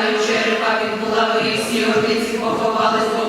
Далі вже рука від голови, всі горниці поховались.